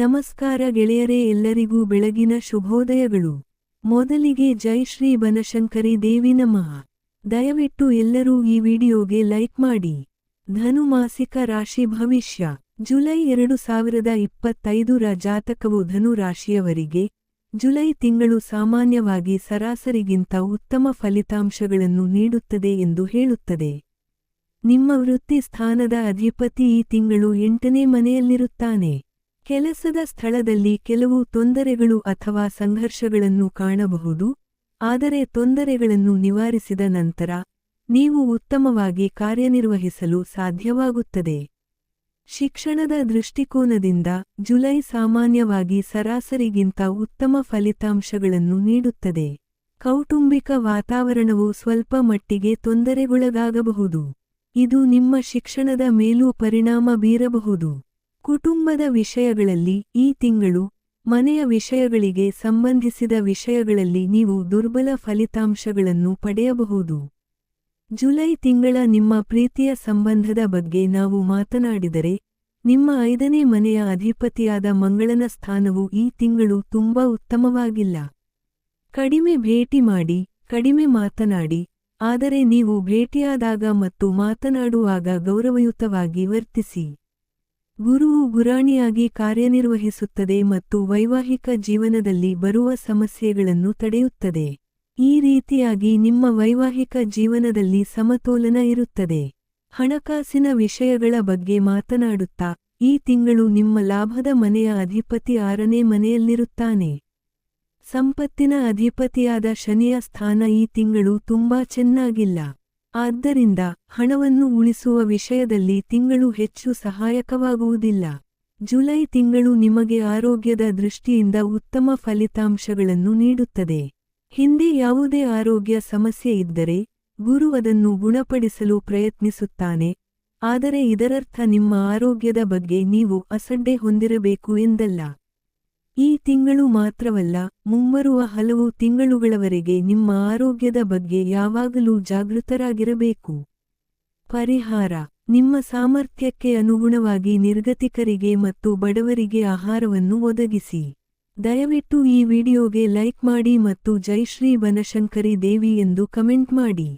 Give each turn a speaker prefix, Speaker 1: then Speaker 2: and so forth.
Speaker 1: ನಮಸ್ಕಾರ ಗೆಳೆಯರೇ ಎಲ್ಲರಿಗೂ ಬೆಳಗಿನ ಶುಭೋದಯಗಳು. ಮೊದಲಿಗೆ ಜೈ ಶ್ರೀ ಬನಶಂಕರಿ ದೇವಿ ನಮಃ. ದಯವಿಟ್ಟು ಎಲ್ಲರೂ ಈ ವಿಡಿಯೋಗೆ ಲೈಕ್ ಮಾಡಿ. ಧನು ಮಾಸಿಕ ರಾಶಿ ಭವಿಷ್ಯ. ಜುಲೈ ಎರಡು ಸಾವಿರದ ಇಪ್ಪತ್ತೈದರ ಜಾತಕವು ಧನು ರಾಶಿಯವರಿಗೆ ಜುಲೈ ತಿಂಗಳು ಸಾಮಾನ್ಯವಾಗಿ ಸರಾಸರಿಗಿಂತ ಉತ್ತಮ ಫಲಿತಾಂಶಗಳನ್ನು ನೀಡುತ್ತದೆ ಎಂದು ಹೇಳುತ್ತದೆ. ನಿಮ್ಮ ವೃತ್ತಿ ಸ್ಥಾನದ ಅಧಿಪತಿ ಈ ತಿಂಗಳು ಎಂಟನೇ ಮನೆಯಲ್ಲಿರುತ್ತಾನೆ. ಕೆಲಸದ ಸ್ಥಳದಲ್ಲಿ ಕೆಲವು ತೊಂದರೆಗಳು ಅಥವಾ ಸಂಘರ್ಷಗಳನ್ನು ಕಾಣಬಹುದು, ಆದರೆ ತೊಂದರೆಗಳನ್ನು ನಿವಾರಿಸಿದ ನಂತರ, ನೀವು ಉತ್ತಮವಾಗಿ ಕಾರ್ಯನಿರ್ವಹಿಸಲು ಸಾಧ್ಯವಾಗುತ್ತದೆ. ಶಿಕ್ಷಣದ ದೃಷ್ಟಿಕೋನದಿಂದ ಜುಲೈ ಸಾಮಾನ್ಯವಾಗಿ ಸರಾಸರಿಗಿಂತ ಉತ್ತಮ ಫಲಿತಾಂಶಗಳನ್ನು ನೀಡುತ್ತದೆ. ಕೌಟುಂಬಿಕ ವಾತಾವರಣವು ಸ್ವಲ್ಪ ಮಟ್ಟಿಗೆ ತೊಂದರೆಗೊಳಗಾಗಬಹುದು. ಇದು ನಿಮ್ಮ ಶಿಕ್ಷಣದ ಮೇಲೂ ಪರಿಣಾಮ ಬೀರಬಹುದು. ಕುಟುಂಬದ ವಿಷಯಗಳಲ್ಲಿ ಈ ತಿಂಗಳು ಮನೆಯ ವಿಷಯಗಳಿಗೆ ಸಂಬಂಧಿಸಿದ ವಿಷಯಗಳಲ್ಲಿ ನೀವು ದುರ್ಬಲ ಫಲಿತಾಂಶಗಳನ್ನು ಪಡೆಯಬಹುದು. ಜುಲೈ ತಿಂಗಳ ನಿಮ್ಮ ಪ್ರೀತಿಯ ಸಂಬಂಧದ ಬಗ್ಗೆ ನಾವು ಮಾತನಾಡಿದರೆ, ನಿಮ್ಮ ಐದನೇ ಮನೆಯ ಅಧಿಪತಿಯಾದ ಮಂಗಳನ ಸ್ಥಾನವು ಈ ತಿಂಗಳು ತುಂಬಾ ಉತ್ತಮವಾಗಿಲ್ಲ. ಕಡಿಮೆ ಭೇಟಿ ಮಾಡಿ, ಕಡಿಮೆ ಮಾತನಾಡಿ, ಆದರೆ ನೀವು ಭೇಟಿಯಾದಾಗ ಮತ್ತು ಮಾತನಾಡುವಾಗ ಗೌರವಯುತವಾಗಿ ವರ್ತಿಸಿ. ಗುರುವು ಗುರಾಣಿಯಾಗಿ ಕಾರ್ಯನಿರ್ವಹಿಸುತ್ತದೆ ಮತ್ತು ವೈವಾಹಿಕ ಜೀವನದಲ್ಲಿ ಬರುವ ಸಮಸ್ಯೆಗಳನ್ನು ತಡೆಯುತ್ತದೆ. ಈ ರೀತಿಯಾಗಿ ನಿಮ್ಮ ವೈವಾಹಿಕ ಜೀವನದಲ್ಲಿ ಸಮತೋಲನ ಇರುತ್ತದೆ. ಹಣಕಾಸಿನ ವಿಷಯಗಳ ಬಗ್ಗೆ ಮಾತನಾಡುತ್ತಾ, ಈ ತಿಂಗಳು ನಿಮ್ಮ ಲಾಭದ ಮನೆಯ ಅಧಿಪತಿ ಆರನೇ ಮನೆಯಲ್ಲಿರುತ್ತಾನೆ. ಸಂಪತ್ತಿನ ಅಧಿಪತಿಯಾದ ಶನಿಯ ಸ್ಥಾನ ಈ ತಿಂಗಳು ತುಂಬಾ ಚೆನ್ನಾಗಿಲ್ಲ. ಆದ್ದರಿಂದ ಹಣವನ್ನು ಉಳಿಸುವ ವಿಷಯದಲ್ಲಿ ತಿಂಗಳು ಹೆಚ್ಚು ಸಹಾಯಕವಾಗುವುದಿಲ್ಲ. ಜುಲೈ ತಿಂಗಳು ನಿಮಗೆ ಆರೋಗ್ಯದ ದೃಷ್ಟಿಯಿಂದ ಉತ್ತಮ ಫಲಿತಾಂಶಗಳನ್ನು ನೀಡುತ್ತದೆ. ಹಿಂದೆ ಯಾವುದೇ ಆರೋಗ್ಯ ಸಮಸ್ಯೆ ಇದ್ದರೆ ಗುರು ಅದನ್ನು ಗುಣಪಡಿಸಲು ಪ್ರಯತ್ನಿಸುತ್ತಾನೆ. ಆದರೆ ಇದರರ್ಥ ನಿಮ್ಮ ಆರೋಗ್ಯದ ಬಗ್ಗೆ ನೀವು ಅಸಡ್ಡೆ ಹೊಂದಿರಬೇಕು ಎಂದಲ್ಲ. ಈ ತಿಂಗಳು ಮಾತ್ರವಲ್ಲ, ಮುಂಬರುವ ಹಲವು ತಿಂಗಳುಗಳವರೆಗೆ ನಿಮ್ಮ ಆರೋಗ್ಯದ ಬಗ್ಗೆ ಯಾವಾಗಲೂ ಜಾಗೃತರಾಗಿರಬೇಕು. ಪರಿಹಾರ, ನಿಮ್ಮ ಸಾಮರ್ಥ್ಯಕ್ಕೆ ಅನುಗುಣವಾಗಿ ನಿರ್ಗತಿಕರಿಗೆ ಮತ್ತು ಬಡವರಿಗೆ ಆಹಾರವನ್ನು ಒದಗಿಸಿ. ದಯವಿಟ್ಟು ಈ ವಿಡಿಯೋಗೆ ಲೈಕ್ ಮಾಡಿ ಮತ್ತು ಜೈ ಶ್ರೀ ಬನಶಂಕರಿ ದೇವಿ ಎಂದು ಕಮೆಂಟ್ ಮಾಡಿ.